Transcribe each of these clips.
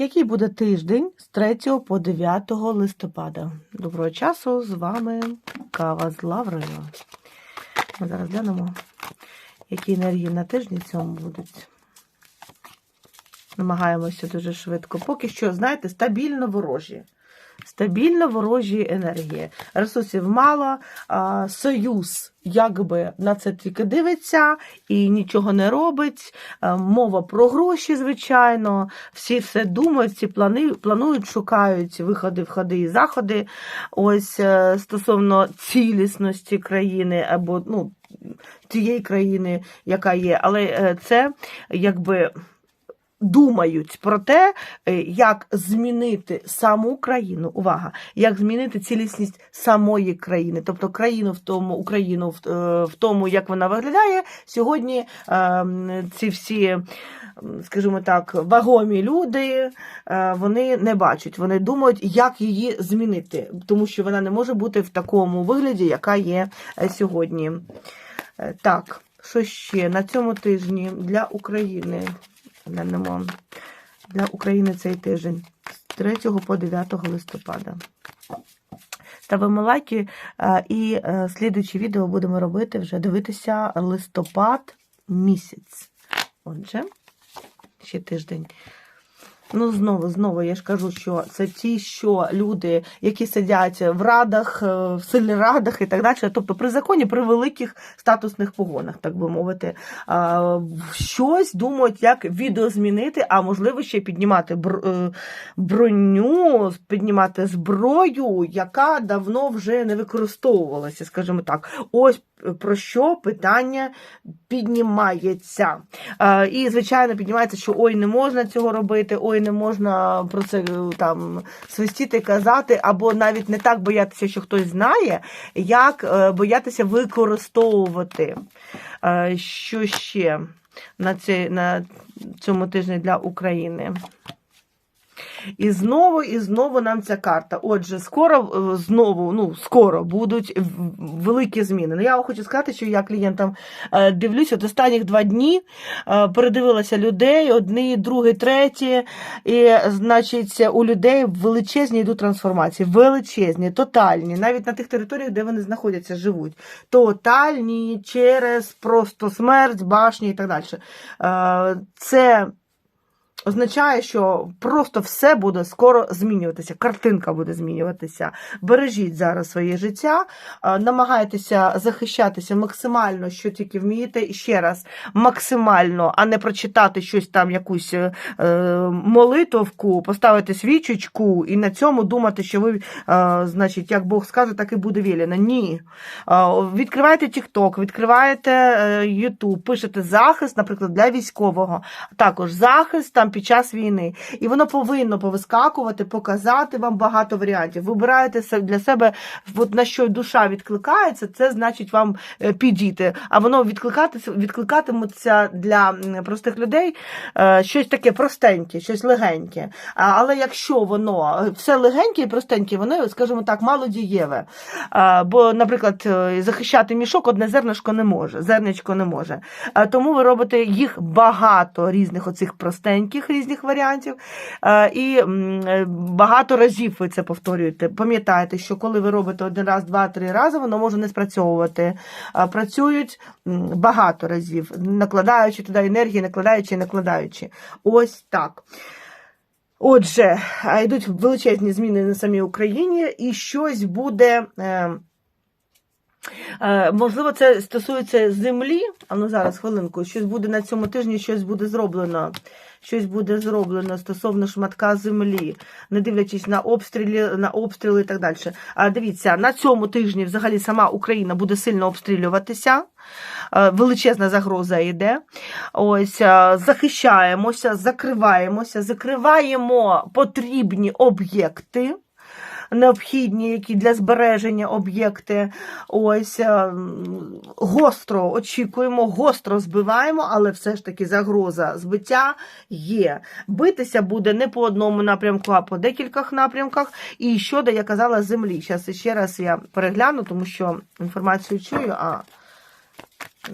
Який буде тиждень з 3 по 9 листопада? Доброго часу, з вами Кава з Лаврою. Ми зараз глянемо, які енергії на тижні цьому будуть. Намагаємося дуже швидко. Поки що, знаєте, стабільно ворожі. Стабільно ворожі енергії. Ресурсів мало, а, союз якби на це тільки дивиться і нічого не робить. А, Мова про гроші, звичайно. Всі все думають, всі плани, планують, шукають виходи, входи і заходи. Ось е, стосовно цілісності країни або ну, тієї країни, яка є. Але е, це якби думають про те, е, як змінити саму країну. Увага, як змінити цілісність самої країни, тобто країну в тому, Україну в, е, тому, як вона виглядає. Сьогодні е, ці всі. Скажімо так, вагомі люди е, вони не бачать, вони думають, як її змінити, тому що вона не може бути в такому вигляді, яка є сьогодні. Так, що ще на цьому тижні для України? Глянемо. Для України цей тиждень з 3 по 9 листопада. Ставимо лайки е, і слідуючі відео будемо робити вже дивитися листопад місяць. Отже, ще тиждень. Ну, знову, знову, я ж кажу, що це ті, що люди, які сидять в радах, е, в сельрадах і так далі, тобто при законі, при великих статусних погонах, так би мовити, щось думають, як відео змінити, а можливо ще піднімати е, броню, піднімати зброю, яка давно вже не використовувалася, скажімо так. Ось про що питання піднімається. Е, І, звичайно, піднімається, що ой, не можна цього робити, ой, не можна про це е, там свистіти, казати, або навіть не так боятися, що хтось знає, як е, боятися використовувати. Е, Що ще на цьому тижні для України? І знову, і знову нам ця карта. Отже, скоро е, знову, ну скоро будуть великі зміни. Ну, я хочу сказати, що я клієнтам е, дивлюся, от останніх два дні е, передивилася людей, одні, другі, треті. І, значить, у людей величезні йдуть трансформації, величезні, тотальні, навіть на тих територіях, де вони знаходяться, живуть. Тотальні через просто смерть, башні і так далі. Це означає, що просто все буде скоро змінюватися, картинка буде змінюватися. Бережіть зараз своє життя, е, намагайтеся захищатися максимально, що тільки вмієте. Ще раз, максимально, а не прочитати щось там, якусь е, молитовку, поставити свічечку і на цьому думати, що ви, е, значить, як Бог скаже, так і буде вілено. Ні. Е, Відкривайте TikTok, відкриваєте е, YouTube, пишете захист, наприклад, для військового, також захист там під час війни. І воно повинно повискакувати, показати вам багато варіантів. Вибираєте для себе, от на що душа відкликається, це значить вам е, підійти. А воно відкликатися, відкликатиметься для простих людей е, щось таке простеньке, щось легеньке. Але якщо воно е, все легеньке і простеньке, воно, скажімо так, мало дієве. А, Бо, наприклад, захищати мішок одне зернишко не може, зерничко не може. Тому ви робите їх багато різних оцих простеньких різних варіантів. Е, І е, багато разів ви це повторюєте. Пам'ятайте, що коли ви робите один раз, два, три рази, воно може не спрацьовувати. Працюють багато разів, накладаючи туди енергії, накладаючи і накладаючи. Ось так. Отже, йдуть величезні зміни на самій Україні, і щось буде. Е, Можливо, це стосується землі. А ну зараз хвилинку. Щось буде на цьому тижні, щось буде зроблено. Щось буде зроблено стосовно шматка землі, не дивлячись на обстріли, на обстріли і так далі. А дивіться, на цьому тижні взагалі сама Україна буде сильно обстрілюватися. Е, Величезна загроза йде. Ось е, захищаємося, закриваємося, закриваємо потрібні об'єкти необхідні, які для збереження об'єкти. Ось е, гостро очікуємо, гостро збиваємо, але все ж таки загроза збиття є. Битися буде не по одному напрямку, а по декількох напрямках. І щодо, я казала, землі. Зараз ще раз я перегляну, тому що інформацію чую. а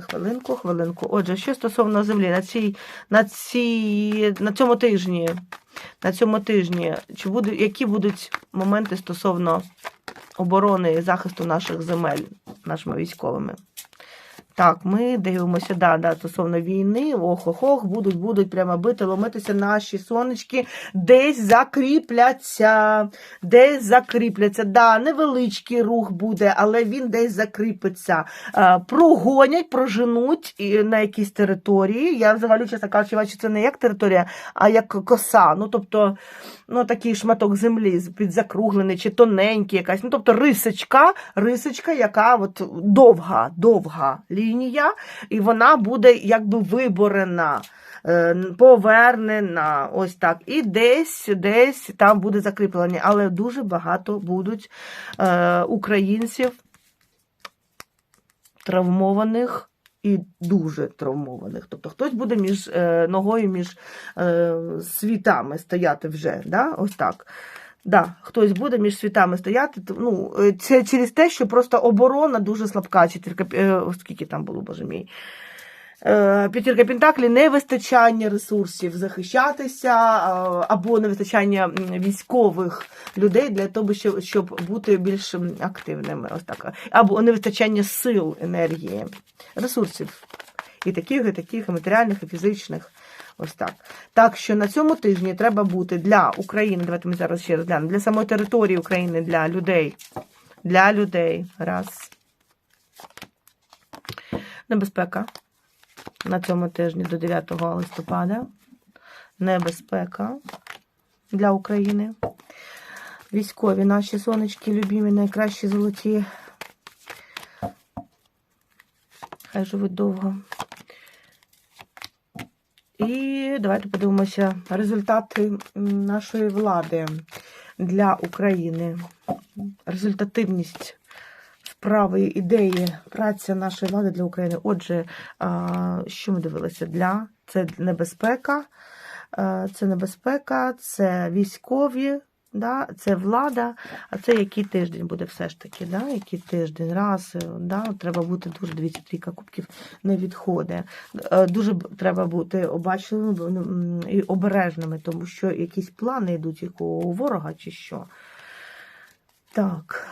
Хвилинку, хвилинку. Отже, що стосовно землі, на цій, на цій, на цьому тижні на цьому тижні, чи буде, які будуть моменти стосовно оборони і захисту наших земель нашими військовими? Так, ми дивимося, да, да, стосовно війни, ох, ох, ох, будуть, будуть прямо бити, ломитися наші сонечки, десь закріпляться, десь закріпляться. Да, невеличкий рух буде, але він десь закріпиться. Е, прогонять, проженуть на якісь території. Я взагалі, чесно кажучи, бачу, це не як територія, а як коса. Ну, тобто, ну, такий шматок землі підзакруглений чи тоненький якась. Ну, тобто рисочка, рисочка, яка от довга, довга лінія, і вона буде якби виборена. е, Повернена, ось так. І десь, десь там буде закріплення, але дуже багато будуть е, українців травмованих і дуже травмованих. Тобто хтось буде між е, ногою між е, світами стояти вже. Да? Ось так. Да, хтось буде між світами стояти. то, Ну, е, це через те, що просто оборона дуже слабка. Четвірка, е, скільки там було, боже мій. Е, П'ятірка Пентаклі невистачання ресурсів захищатися або невистачання військових людей для того, щоб, бути більш активними. Ось так. Або невистачання сил, енергії, ресурсів. І таких, і таких, і матеріальних, і фізичних. Ось так. Так що на цьому тижні треба бути для України. Давайте ми зараз ще раз глянемо. Для самої території України, для людей. Для людей. Раз. Небезпека на цьому тижні до 9 листопада. Небезпека для України. Військові наші сонечки, любімі, найкращі золоті. Хай живуть довго. І давайте подивимося результати нашої влади для України. Результативність справи, ідеї, праця нашої влади для України. Отже, що ми дивилися? Для це небезпека, це небезпека, це військові. Да, це влада, а це який тиждень буде все ж таки, да, який тиждень, раз, е, да, треба бути дуже, дивіться, трійка кубків не відходить. Е, Дуже треба бути обачними бо, ну, і обережними, тому що якісь плани йдуть якого ворога чи що. Так.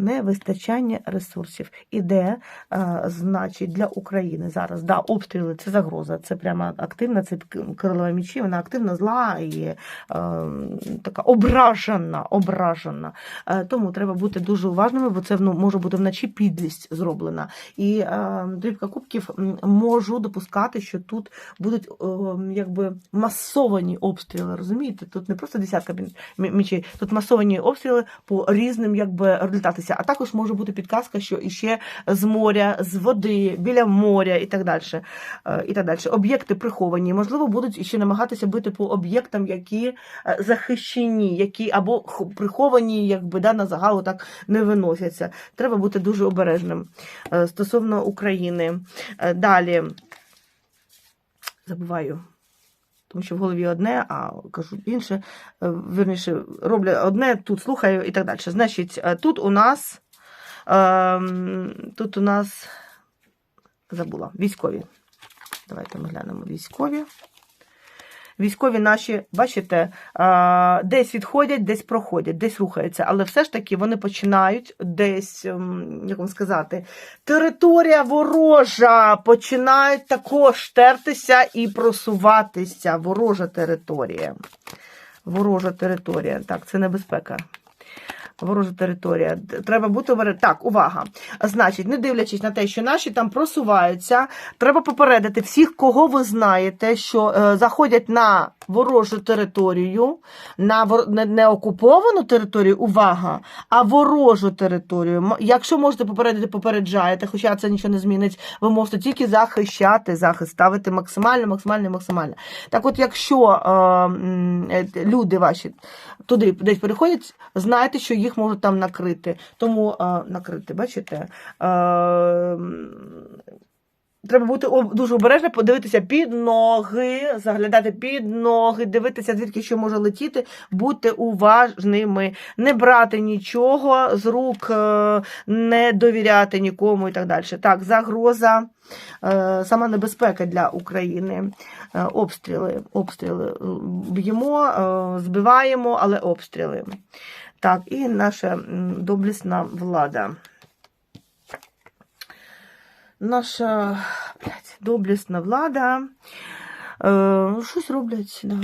Невистачання ресурсів. Іде, е, значить, для України зараз да, обстріли це загроза, це прямо активна, це к- королева мічі, вона активна, зла і е, така ображена, ображена. Е, тому треба бути дуже уважними, бо це ну, може бути вночі підлість зроблена. І е, дрібка кубків можу допускати, що тут будуть е, якби масовані обстріли. Розумієте? Тут не просто десятка мі- мі- мічей, тут масовані обстріли по різним якби результатися. А також може бути підказка, що іще з моря, з води, біля моря і так далі. Е, І так далі. Об'єкти приховані, можливо, будуть іще намагатися бити по об'єктам, які е, захищені, які або приховані, якби да, на загалу так не виносяться. Треба бути дуже обережним Е, стосовно України. Далі забуваю. Тому що в голові одне, а кажу інше. Е, Вірніше, роблю одне, тут слухаю і так далі. Значить, е, тут у нас ем, тут у нас забула військові. Давайте ми глянемо військові. Військові наші, бачите, десь відходять, десь проходять, десь рухаються, але все ж таки вони починають десь, ем, як вам сказати, територія ворожа починають також тертися і просуватися. Ворожа територія. Ворожа територія. Так, це небезпека. Ворожа територія. Треба бути обережним. Так, увага. Значить, не дивлячись на те, що наші там просуваються, треба попередити всіх, кого ви знаєте, що е, заходять на ворожу територію, на вор... не, не окуповану територію, увага, а ворожу територію. Якщо можете попередити, попереджаєте, хоча це нічого не змінить, ви можете тільки захищати захист, ставити максимально, максимально, максимально. Так от, якщо е, е, люди ваші туди десь переходять, знайте, що їх можуть там накрити. Тому е, накрити, бачите? М, Треба бути дуже обережним, подивитися під ноги, заглядати під ноги, дивитися, звідки що може летіти, бути уважними, не брати нічого з рук, е, не довіряти нікому і так далі. Так, загроза, е, сама небезпека для України. Е, Обстріли, обстріли. Б'ємо, збиваємо, але обстріли. Так, і наша доблісна влада. Наша блядь, доблісна влада. Е, щось роблять, да.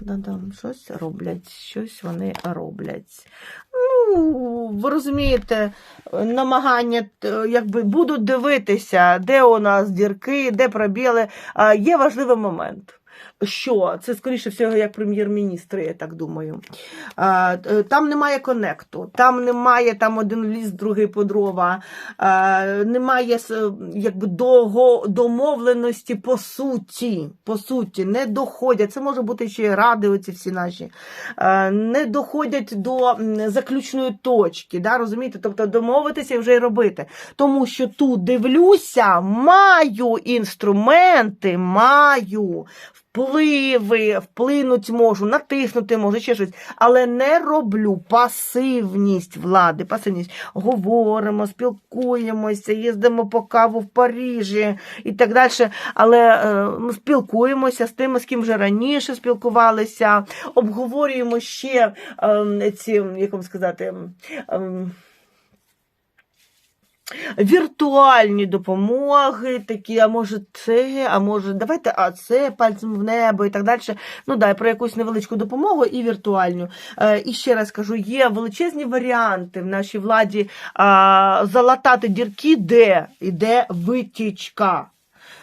Да, да, щось роблять, щось вони роблять. Ну, ви розумієте, намагання, е, якби будуть дивитися, де у нас дірки, де пробіли. Є важливий момент. Що це скоріше всього як прем'єр-міністр, я так думаю. Е, Там немає конекту, там немає там один ліс, другий по дрова, немає якби домовленості по суті. По суті, не доходять. Це може бути ще й ради, оці всі наші, не доходять до заключної точки. Да, розумієте? Тобто домовитися і вже й робити. Тому що тут дивлюся, маю інструменти, маю впливи, вплинуть можу, натиснути можу, ще щось, але не роблю пасивність влади, пасивність. Говоримо, спілкуємося, їздимо по каву в Парижі і так далі. Але е, ну, спілкуємося з тими, з ким вже раніше спілкувалися, обговорюємо ще е, ці, як вам сказати, е, Віртуальні допомоги, такі, а може це, а може, давайте, а це пальцем в небо і так далі. Ну да, про якусь невеличку допомогу і віртуальну. Е, і ще раз кажу, є величезні варіанти в нашій владі залатати дірки, де іде витічка.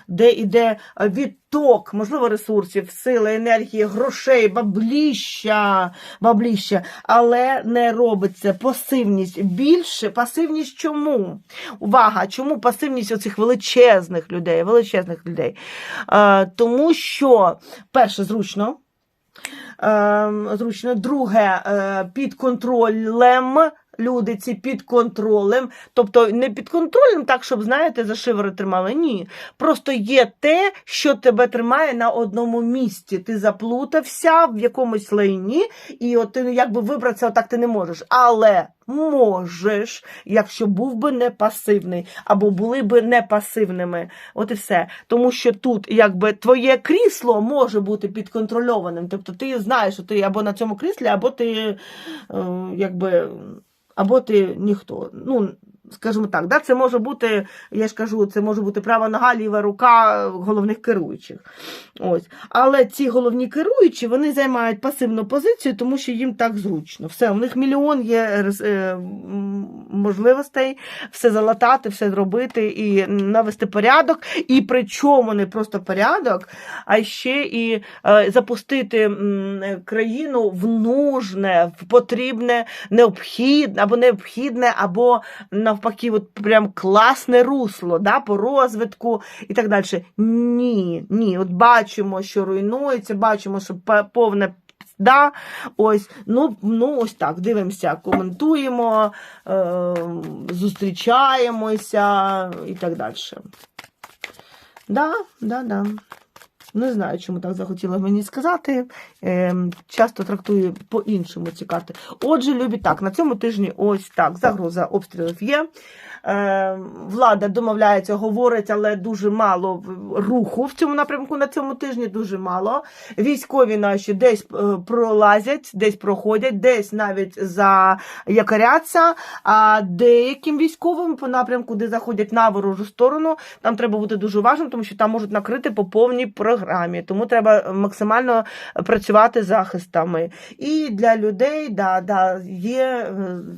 Де йде відток, можливо, ресурсів, сили, енергії, грошей, бабліща, бабліща, але не робиться пасивність більше. Пасивність чому? Увага! Чому пасивність оцих величезних людей? Величезних людей? Е, тому що, перше, зручно. Е, зручно. Друге, е, під контролем. Люди ці під контролем, тобто не під контролем, так, щоб, знаєте, за шивери тримали. Ні. Просто є те, що тебе тримає на одному місці. Ти заплутався в якомусь лайні, і от ти якби вибратися отак ти не можеш. Але можеш, якщо був би не пасивний, або були би не пасивними. От і все. Тому що тут якби твоє крісло може бути підконтрольованим. Тобто ти знаєш, що ти або на цьому кріслі, або ти е, якби. Або ти ніхто. Ну, скажімо так, да? це може бути, я ж кажу, це може бути права нога, ліва рука головних керуючих. Ось. Але ці головні керуючі вони займають пасивну позицію, тому що їм так зручно. Все, у них мільйон є е, м, можливостей все залатати, все зробити і навести порядок. І причому не просто порядок, а ще і е, запустити країну в нужне, в потрібне, необхідне або необхідне, або навпаки, от прям класне русло да, по розвитку і так далі. Ні, ні, от бачимо, що руйнується, бачимо, що повне. Да, ось, ну, ну ось так, дивимося, коментуємо, е, зустрічаємося і так далі. Да, да, да. Не знаю, чому так захотіла мені сказати. Ем, часто трактую по-іншому ці карти. Отже, любі так, на цьому тижні ось так, загроза обстрілів є. Ем, влада домовляється, говорить, але дуже мало руху в цьому напрямку на цьому тижні, дуже мало. Військові наші десь е, пролазять, десь проходять, десь навіть заякоряться, а деяким військовим по напрямку, де заходять на ворожу сторону, там треба бути дуже уважним, тому що там можуть накрити по повній програмі. Тому треба максимально працювати з захистами. І для людей да, да, є е,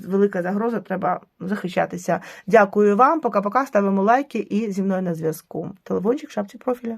велика загроза, треба захищатися. Дякую вам, пока-пока, ставимо лайки і зі мною на зв'язку. Телефончик в шапці профіля.